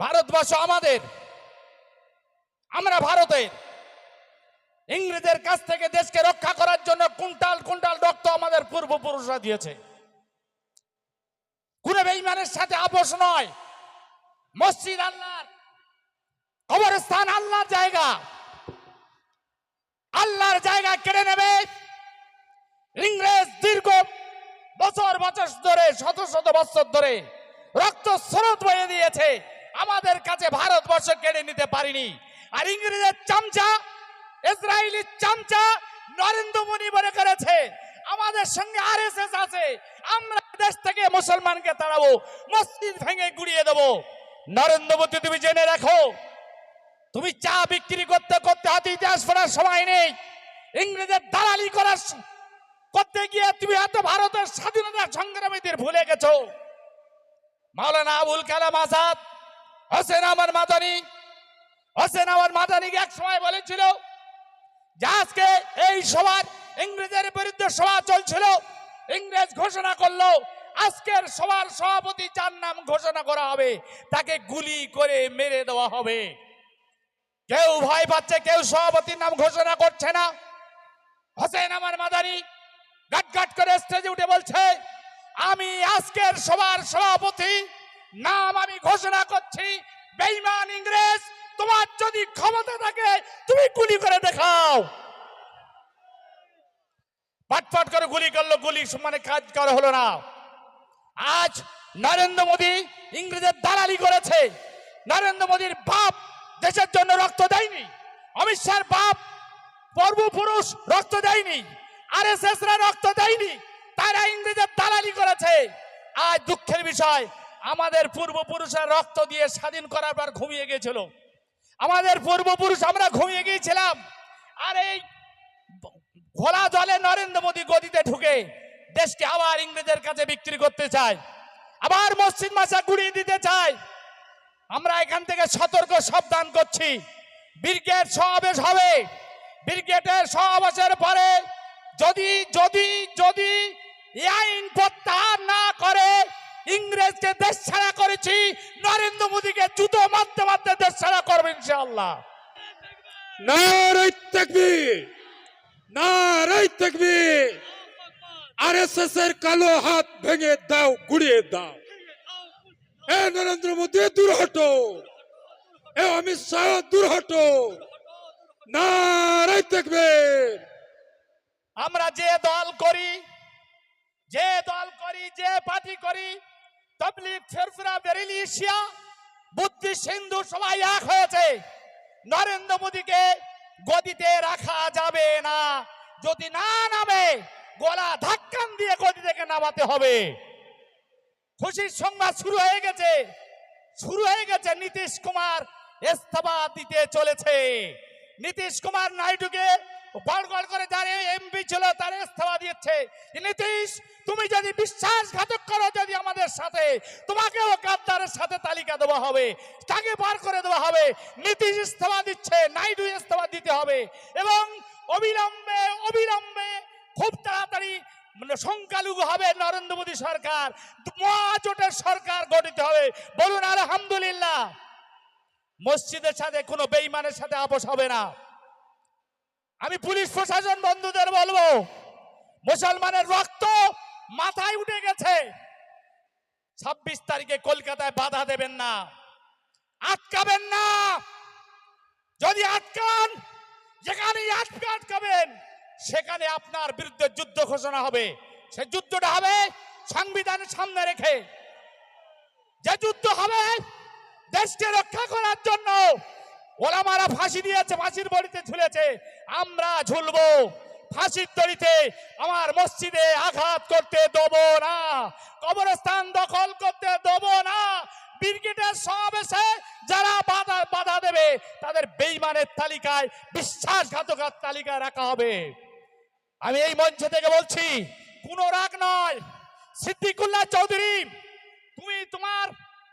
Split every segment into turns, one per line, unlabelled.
ভারতবর্ষ আমাদের। আমরা ভারতের। ইংরেজের কাছ থেকে দেশকে রক্ষা করার জন্য কুন্টাল কুন্টাল রক্ত আমাদের পূর্বপুরুষরা দিয়েছে। কোন বেঈমানের সাথে আপোষ নয়। মসজিদ আল্লাহর, কবরস্থান আল্লাহর জায়গা। আল্লাহর জায়গা কেড়ে নেবে। ইংরেজ দীর্ঘ বছর বছর ধরে, শত শত বছর ধরে রক্ত স্রোত বয়ে দিয়েছে। আমাদের কাছে ভারতবর্ষ কেড়ে নিতে পারিনি। আর ইংরেজের চামচা, ইসরায়েলি চামচা নরেন্দ্র মোদী মনে করেছে, আমাদের সঙ্গে আরএসএস আছে, আমরা দেশ থেকে মুসলমানকে তাড়াবো, মসজিদ ভেঙে গুড়িয়ে দেবো। নরেন্দ্র মোদী, তুমি জেনে রাখো, তুমি চা বিক্রি করতে করতে হাতে ইতিহাস পড়ার সময় নেই। ইংরেজের দালালি করার করতে গিয়ে তুমি এত ভারতের স্বাধীনতা সংগ্রামীদের ভুলে গেছো। মাওলানা আবুল কালাম আজাদ হোসেন আমার মাদানি। হোসেন আমার মাদানি এক সময় বলেছিল আজকে এই সভার ইংরেজের বিরুদ্ধে সভা চলছিল। ইংরেজ ঘোষণা করল, আজকের সভার সভাপতি যার নাম ঘোষণা করা হবে, তাকে গুলি করে মেরে দেওয়া হবে। কেউ ভয় পাচ্ছে, কেউ সভাপতির নাম ঘোষণা করছে না। হোসেন আমার মাদারি গাট গাট করে স্টেজে উঠে বলছে, আমি আজকের সবার সভাপতি নাম আমি ঘোষণা করছি, বেঈমান ইংরেজ, তোমার যদি ক্ষমতা থাকে, তুমি গুলি করে দেখাও। পাটপাট করে গুলি করল, গুলি মানে কাজ করা হলো না। আজ নরেন্দ্র মোদী ইংরেজের দালালি করেছে। নরেন্দ্র মোদীর বাপ দেশের জন্য রক্ত দেয়নি। অমিত শাহর বাপ পূর্বপুরুষ রক্ত দেয়নি। আর এস রক্ত দেয়নি। তারা ইংরেজের দালালি করেছে। আজ দুঃখের বিষয় আমাদের পূর্বপুরুষরা রক্ত দিয়ে স্বাধীন করার পর ঘুমিয়ে গিয়েছিল। আমাদের পূর্বপুরুষ আমরা ঘুমিয়ে গিয়েছিলাম। আর এই ঘোলা জলে নরেন্দ্র মোদী গদিতে ঢুকে দেশকে আবার ইংরেজের কাছে বিক্রি করতে চায়, আবার মসজিদ মাসা গুড়িয়ে দিতে চায়। আমরা এখান থেকে সতর্ক সাবধান করছি। ব্রিগেড সমাবেশ হবে। ব্রিগেডের সমাবেশের পরে যদি যদি যদি এই আইন প্রত্যাহার না করে ইংরেজকে দেশ ছাড়া করেছি নরেন্দ্র মোদীকে জুতো মারতে মারতে দেশ ছাড়া করবে ইনশাআল্লাহ।
নারাই তাকবীর নারাই তাকবীর। আরএসএস এর কালো হাত ভেঙে দাও গুড়িয়ে দাও। এ নরেন্দ্র মোদী দূর হটো এ অমিত শাহ দূর হটো নারাই তাকবীর।
আমরা যে দল করি যে দল করি যে পার্টি করি তবলিগ ফেরফুরা বেরিলি শিয়া বুদ্ধি সিন্ধু সবাই এক হয়েছে। নরেন্দ্র মোদীকে গদিতে রাখা যাবে না। যদি না নামে, গলা ধাক্কান দিয়ে গদি থেকে নামাতে হবে। খুশির সংবাদ শুরু হয়ে গেছে। শুরু হয়ে গেছে নীতিশ কুমার ইস্তফা দিতে চলেছে। নীতিশ কুমার নাইডুকে গড় গড় করে যারা এমপি ছিল, তার ইস্তফা দিচ্ছে নীতিশ তুমি যদি বিশ্বাসঘাতক করো যদি আমাদের সাথে, তোমাকেও গাদ্দারের সাথে তালিকা দেওয়া হবে, তাকে বার করে দেওয়া হবে, নীতিশ ইস্তফা দিচ্ছে, নাইডু ইস্তফা দিতে হবে এবং অবিলম্বে অবিলম্বে খুব তাড়াতাড়ি মানে সংখ্যালঘু হবে নরেন্দ্র মোদী সরকার, মহাজোটের সরকার গঠিত হবে। বলুন, আলহামদুলিল্লাহ। মসজিদের সাথে কোনো বেইমানের সাথে আপোষ হবে না। আমি পুলিশ প্রশাসন বন্ধুদের বলব, মুসলমানের রক্ত মাথায় উঠে গেছে। ছাব্বিশ তারিখে কলকাতায় বাধা দেবেন না। আটকাবেন না। যদি আটকান যেখানে আটকে আটকাবেন, সেখানে আপনার বিরুদ্ধে যুদ্ধ ঘোষণা হবে। সে যুদ্ধটা হবে সংবিধানের সামনে রেখে। যে যুদ্ধ হবে দেশকে রক্ষা করার জন্য, ওলামারা ফাঁসি দিয়েছে, ফাঁসির বড়িতে ঝুলেছে। আমরা ঝুলবো। ফাঁসির দড়িতে আমার মসজিদে আঘাত করতে দেব না। কবরস্থান দখল করতে দেব না। ব্রিগেডের সমাবেশে যারা বাধা বাধা দেবে, তাদের বেইমানের তালিকায়, বিশ্বাসঘাতকার তালিকায় রাখা হবে। আমি এই মঞ্চ থেকে বলছি, কোনো রাগ নয়। সিদ্দিকুল্লাহ চৌধুরী, তুমি তোমার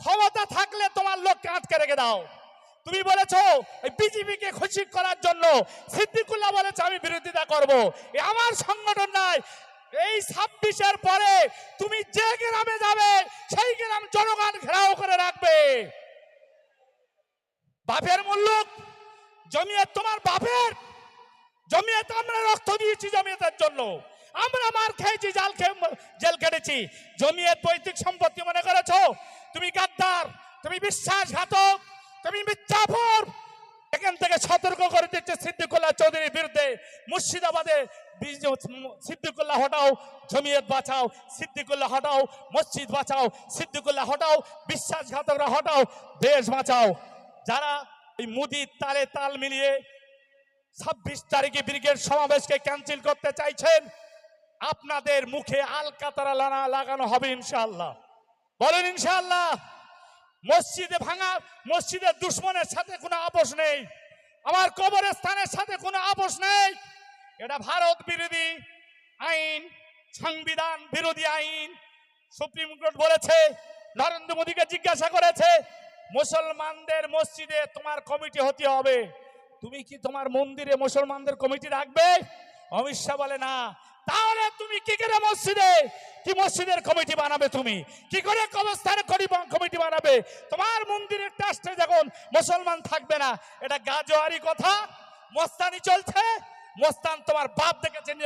ক্ষমতা থাকলে তোমার লোককে আটকে রেখে দাও। তুমি বলেছ বিজেপিকে খুশি করার জন্য সিদ্দিকুল্লাহ বলেছে, আমি বিরোধিতা করব। এ আমার সংগঠন নাই এই ছাব্বিশের পরে তুমি যে গ্রামে যাবে, সেই গ্রাম জনগণ ঘেরাও করে রাখবে। বাপের মুল্লুক জমিয়ত তোমার বাপের জমিয়ত আমরা রক্ত দিয়েছি জমিয়তের জন্য। আমরা মার খেয়েছি, জাল খেয়ে জেল কেটেছি। জমিয়ত পৈতৃক সম্পত্তি মনে করেছ? তুমি গাদ্দার, তুমি বিশ্বাসঘাতক। তুমি মিথ্যাপুর এখান থেকে সতর্ক করে দিচ্ছে সিদ্দিকুল্লাহ চৌধুরীর বিরুদ্ধে। মুর্শিদাবাদে সিদ্দিকুল্লাহ হটাও, জমিয়ত বাঁচাও, সিদ্দিকুল্লাহ হটাও, মসজিদ বাঁচাও, সিদ্দিকুল্লাহ হটাও, বিশ্বাসঘাতকরা হটাও, দেশ বাঁচাও। যারা এই মুদির তালে তাল মিলিয়ে ছাব্বিশ তারিখে ব্রিগেড সমাবেশকে ক্যান্সেল করতে চাইছেন, আপনাদের মুখে আলকাতারা লাগানো হবে ইনশাআল্লাহ। বলেন ইনশাআল্লাহ। মসজিদে ভাঙা, মসজিদের দুশ্মনের সাথে কোনো আপোষ নেই। আমার কবরের স্থানের সাথে কোনো আপোষ নেই। এটা ভারত বিরোধী আইন, সংবিধান বিরোধী আইন। সুপ্রিম কোর্ট বলেছে, নরেন্দ্র মোদীকে জিজ্ঞাসা করেছে, মুসলমানদের মসজিদে তোমার কমিটি হতে হবে। তুমি কি তোমার মন্দিরে মুসলমানদের কমিটি রাখবে? অমিত শাহ বলে, না। তাহলে তুমি কি করে মসজিদে? কি মসজিদের কমিটি বানাবে তুমি? কি করে কবরস্থানে করি- কমিটি বানাবে? তোমার মন্দিরের ট্রাস্টে যখন মুসলমান থাকবে না। এটা গাজোয়ারি কথা। মস্তানি চলছে। মোস্তান তোমার বাপ দেখেছেন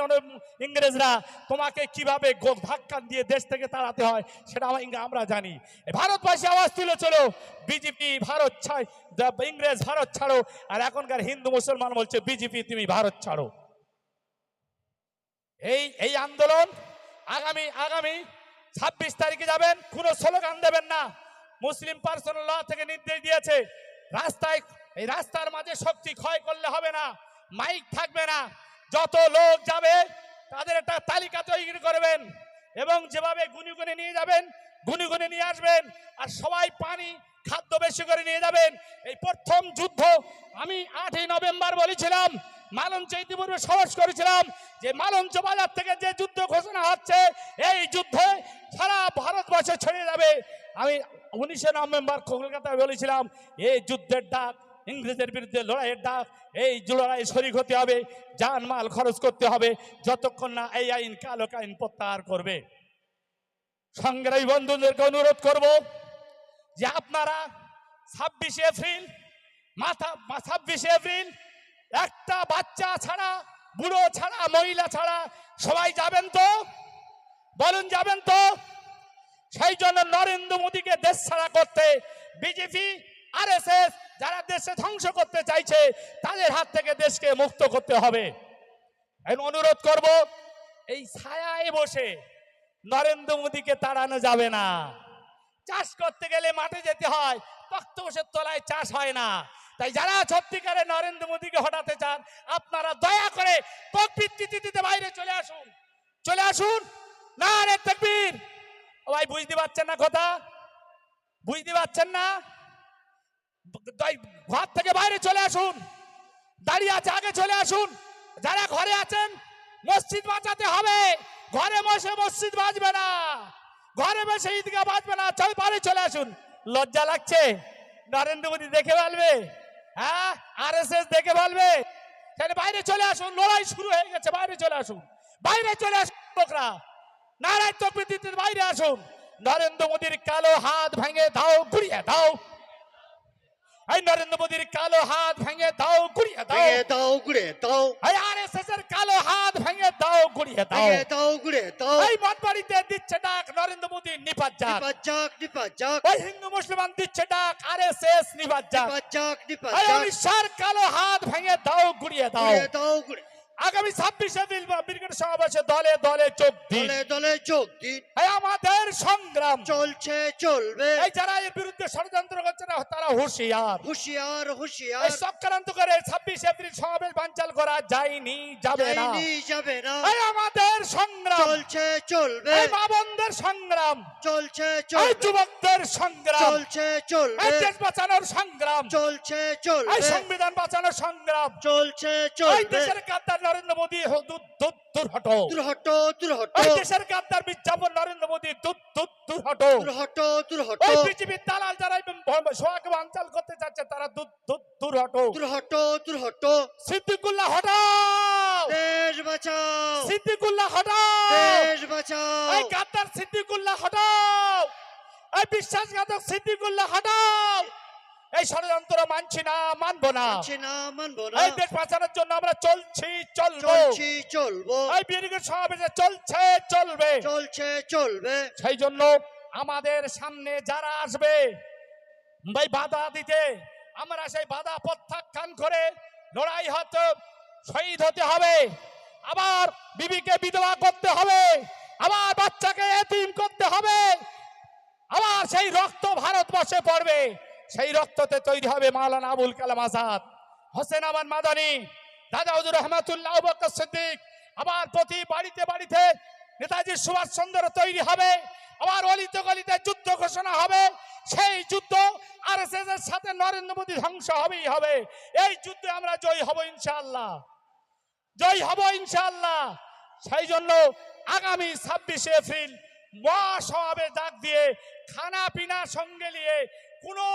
ইংরেজরা। তোমাকে কীভাবে ধাক্কা দিয়ে দেশ থেকে তাড়াতে হয়, সেটা আমরা জানি। ভারতবাসী আওয়াজ তুলে চলো। বিজেপি ভারত ছাড়। ইংরেজ, ভারত ছাড়ো। আর এখনকার হিন্দু, মুসলমান বলছে বিজেপি তুমি ভারত ছাড়ো। এই এই আন্দোলন আগামী আগামী ছাব্বিশ তারিখে যাবেন, কোনো স্লোগান দেবেন না। মুসলিম পার্সোনাল ল থেকে নির্দেশ দিয়েছে, রাস্তায়, এই রাস্তার মাঝে শক্তি ক্ষয় করলে হবে না, মাইক থাকবে না। যত লোক যাবে, তাদের একটা তালিকা তৈরি করবেন এবং যেভাবে গুনি গুনে নিয়ে যাবেন গুনি গুনে নিয়ে আসবেন আর সবাই পানি, খাদ্য বেশি করে নিয়ে যাবেন। এই প্রথম যুদ্ধ আমি আটই নভেম্বর বলেছিলাম মালঞ্চ ইতিপূর্বে সাহস করেছিলাম যে মালঞ্চ বাজার থেকে যে যুদ্ধ ঘোষণা হচ্ছে, এই যুদ্ধে সারা ভারতবর্ষে ছড়িয়ে যাবে। আমি উনিশে নভেম্বর কলকাতায় বলেছিলাম, এই যুদ্ধের ডাক, ইংরেজের বিরুদ্ধে লড়াইয়ের ডাক, এই লড়াই শরিক হতে হবে জান মাল খরচ করতে হবে, যতক্ষণ না এই আইন কালো আইন প্রত্যাহার করবে। সংগ্রামী বন্ধুদেরকে অনুরোধ করব যে আপনারা ছাব্বিশে এপ্রিল, মাথা ছাব্বিশে এপ্রিল একটা বাচ্চা ছাড়া, বুড়ো ছাড়া, মহিলা ছাড়া সবাই যাবেন তো? বলুন যাবেন তো? সেই জন্য নরেন্দ্র মোদীকে দেশ ছাড়া করতে বিজেপি, আরএসএস যারা দেশে ধ্বংস করতে চাইছে, তাদের হাত থেকে দেশকে মুক্ত করতে হবে। আমি অনুরোধ করব, এই ছায়ায় বসে নরেন্দ্র মোদীকে তাড়ানো যাবে না। চাষ করতে গেলে মাঠে যেতে হয় তক্ত বসে তলায় চাষ হয় না। তাই যারা সত্যিকারে নরেন্দ্র মোদীকে হটাতে চান, আপনারা দয়া করে প্রকৃতি দিতে বাইরে চলে আসুন। চলে আসুন। না রে ও ভাই, বুঝতে পারছেন না কথা? বুঝতে পারছেন না? ঘর থেকে বাইরে চলে আসুন। দাঁড়িয়ে আছে, আগে চলে আসুন। যারা ঘরে আছেন, মসজিদ বাঁচাতে হবে। ঘরে বসে মসজিদ বাঁচবে না। ঘরে বসে ঈদগা বাঁচবে না। চল বাইরে চলে আসুন। লজ্জা লাগছে? নরেন্দ্র মোদী দেখে বলবে হ্যাঁ আর এস এস দেখে বলবে। তাহলে বাইরে চলে আসুন লড়াই শুরু হয়ে গেছে বাইরে চলে আসুন। বাইরে চলে আসুন লোকরা। নারায়ণ বাইরে আসুন। নরেন্দ্র মোদীর কালো হাত ভেঙে দাও ঘুরিয়ে দাও। এই নরেন্দ্র মোদীর কালো হাত ভেঙে দাও ঘুরিয়ে দাও।
দাও ঘুরে দাও।
এই এস এর কালো হাত দাও ঘুরিয়ে দাও।
দাও গুড়ে দাও
এই মঠবাড়িতে দিচ্ছে ডাক নরেন্দ্র মোদী নিপাত যাক।
নিপাত যাক নিপাত যাক।
ওই হিন্দু মুসলমান দিচ্ছে ডাক আরএসএস নিপাত যাক।
নিপাত যাক নিপাত যাক।
কালো হাত ভেঙে দাও ঘুরিয়ে দাও।
দাও গুড়ে
আগামী ছাব্বিশে ব্রিগেড সমাবেশে দলে দলে যোগ দিন।
দলে দলে যোগ দিন।
এই আমাদের সংগ্রাম।
চলছে চলবে।
এই যারা এর বিরুদ্ধে ষড়যন্ত্র করছে না তারা হুঁশিয়ার।
হুশিয়ার হুশিয়ার।
চক্রান্ত করে ছাব্বিশ এপ্রিল সমাবেশ বানচাল করা যায়নি যাবে না।
যাবে না।
এই আমাদের সংগ্রাম।
চলছে চলবে।
এই মা বোনদের সংগ্রাম।
চলছে
এই যুবকদের সংগ্রাম।
চলছে চলবে।
এই দেশ বাঁচানোর সংগ্রাম।
চলছে
এই সংবিধান বাঁচানোর সংগ্রাম।
চলছে
এই দেশের গাদ্দার নরেন্দ্র মোদী দূর দূর দূর হটো
দূর হট
এই দেশের গাদ্দার বিজ্ঞাপন নরেন্দ্র মোদী দূর দূর দূর হটো
দূর হট দূর হট
ওই পৃথিবীর দালাল যারা এই ভ- করতে চাচ্ছে তারা দূর দূর দূর হটো
দূর হট দূর হট
সিদ্দিকুল্লাহ হটাও!
দেশ বাঁচাও।
সিদ্দিকুল্লাহ হটাও!
দেশ বাঁচাও।
এই গাদ্দার সিদ্দিকুল্লাহ হটাও! এই বিশ্বাসঘাতক সিদ্দিকুল্লাহ হটাও! এই ষড়যন্ত্র মানছি না মানবো না।
মানবো না।
এই দেশ বাঁচানোর জন্য আমরা চলছি চলবো।
চলছি চলবো।
এই বিএনপির সমাবেশে চলছে চলবে।
চলছে চলবে।
সেই জন্য আমাদের সামনে যারা আসবে ভাই বাধা দিতে আমরা সেই বাধা প্রত্যাখ্যান করে লড়াই হতে শহীদ হতে হবে। আবার বিবিকে বিধবা করতে হবে আবার বাচ্চাকে এতিম করতে হবে আবার সেই রক্ত ভারতবর্ষে পড়বে। সেই রক্ততে তৈরি হবে মাওলানা আবুল কালাম আজাদ। হোসেন আমান মাদানি, দাদা হুজুর রহমাতুল্লাহ সিদ্দিক, আবার প্রতি বাড়িতে বাড়িতে নেতাজি সুভাষচন্দ্র তৈরি হবে, আবার অলিতে গলিতে যুদ্ধ ঘোষণা হবে, সেই যুদ্ধ আর সাথে নরেন্দ্র মোদী ধ্বংস হবেই হবে। এই যুদ্ধে আমরা জয়ী হব ইনশাআল্লাহ। জয় হব ইনশাআল্লাহ। সেই জন্য আগামী ছাব্বিশে এপ্রিল মহাসমাবেশ ডাক দিয়ে খানা পিনা সঙ্গে নিয়ে কোনো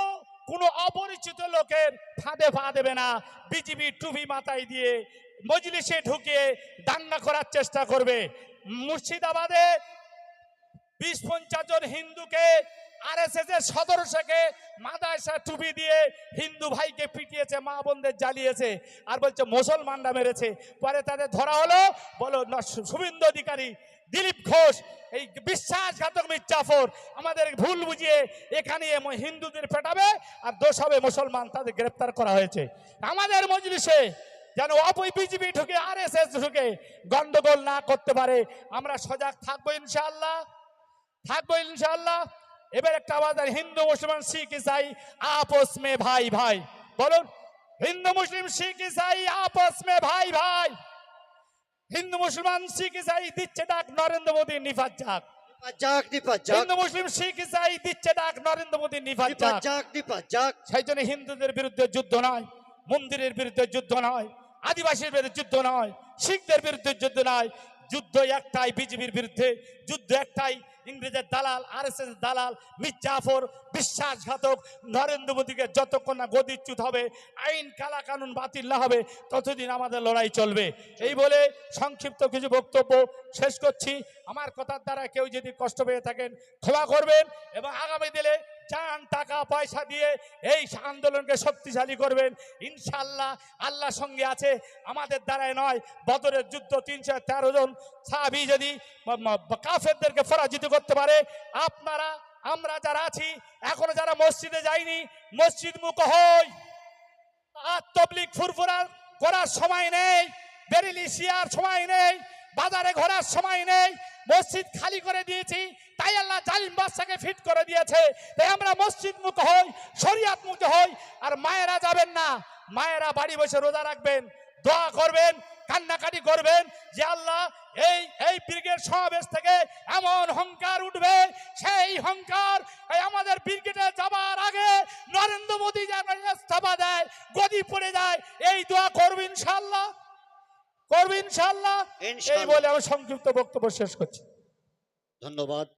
কোনো অপরিচিত লোকের ফাঁদে পা দেবে না। বিজিবি টুপি মাথায় দিয়ে মজলিসে ঢুকিয়ে দাঙ্গা করার চেষ্টা করবে। মুর্শিদাবাদে বিশ পঞ্চাশ জন হিন্দুকে টুপি দিয়ে হিন্দু ভাইকে পিটিয়েছে, মা বোনদের জ্বালিয়েছে আর বলছে, মুসলমানরা মেরেছে। পরে তাদের ধরা হলো, বলো অধিকারী, দিলীপ ঘোষ, এই বিশ্বাসঘাতক মির্জাফর, আমাদের ভুল বুঝিয়ে এখানে হিন্দুদের পেটাবে আর দোষ হবে মুসলমান, তাদের গ্রেপ্তার করা হয়েছে। আমাদের মজলিসে যেন অপই বিজেপি ঢুকে আর এস এস ঢুকে গন্ডগোল না করতে পারে, আমরা সজাগ থাকব ইনশাআল্লাহ থাকব ইনশাআল্লাহ। এবার একটা আওয়াজ আর হিন্দু মুসলমান শিখ ইসাই আপস মে ভাই ভাই। বলুন হিন্দু মুসলিম শিখ ইসাই আপস মে ভাই ভাই। হিন্দু মুসলমান শিখ ইসাই দিচ্ছে ডাক নরেন্দ্র মোদী নিফাত যাক।
যাক নিপাত যাক।
হিন্দু মুসলিম শিখ ইসাই দিচ্ছে ডাক নরেন্দ্র মোদী নিফাত
নিপাত
যাক।
যাক নিপাত যাক।
সেই জন্য হিন্দুদের বিরুদ্ধে যুদ্ধ নয় মন্দিরের বিরুদ্ধে যুদ্ধ নয় আদিবাসীর বিরুদ্ধে যুদ্ধ নয় শিখদের বিরুদ্ধে যুদ্ধ নয়। যুদ্ধ একটাই বিজেপির বিরুদ্ধে। যুদ্ধ একটাই ইংরেজের দালাল আর এস এস দালাল মির্জাফর বিশ্বাসঘাতক, নরেন্দ্র মোদীকে যতক্ষণ না গদিচ্যুত হবে, আইন, কালা কানুন বাতিল না হবে, ততদিন আমাদের লড়াই চলবে। এই বলে সংক্ষিপ্ত কিছু বক্তব্য শেষ করছি। আমার কথার দ্বারা কেউ যদি কষ্ট পেয়ে থাকেন, ক্ষমা করবেন এবং আগামী দিনে চান, টাকা, পয়সা দিয়ে এই আন্দোলনকে শক্তিশালী করবেন। ইনশাল্লাহ আল্লাহ সঙ্গে আছে, আমাদের দ্বারাই নয়, বদরের যুদ্ধ তিনশো তেরো জন সাহাবি যদি কাফেরদেরকে পরাজিত করতে পারে, আপনারা, আমরা যারা আছি, এখনও যারা মসজিদে যাইনি, মসজিদ মুখ হই। আর তবলিক ফুরফুরা করার সময় নেই বেরিলি শিয়ার সময় নেই বাজারে ঘোরার সময় নেই, মসজিদ খালি করে দিয়েছি, তাই আল্লাহ জালিম বাদশাকে ফিট করে দিয়েছে। তাই আমরা মসজিদ মুখ হই, শরিয়াত মুখ হই, আর মায়েরা যাবেন না। মায়েরা বাড়ি বসে রোজা রাখবেন, দোয়া করবেন, কান্নাকাটি করবেন যে আল্লাহ, এই এই ব্রিগেড সমাবেশ থেকে এমন হংকার উঠবে, সেই হংকার আমাদের ব্রিগেডে যাবার আগে নরেন্দ্র মোদী যেন ইস্তফা দেয় গদি পড়ে যায়, এই দোয়া করবেন ইনশাল্লাহ করবেন ইনশাল্লাহ এই বলে আমি সংক্ষিপ্ত বক্তব্য শেষ করছি।
ধন্যবাদ।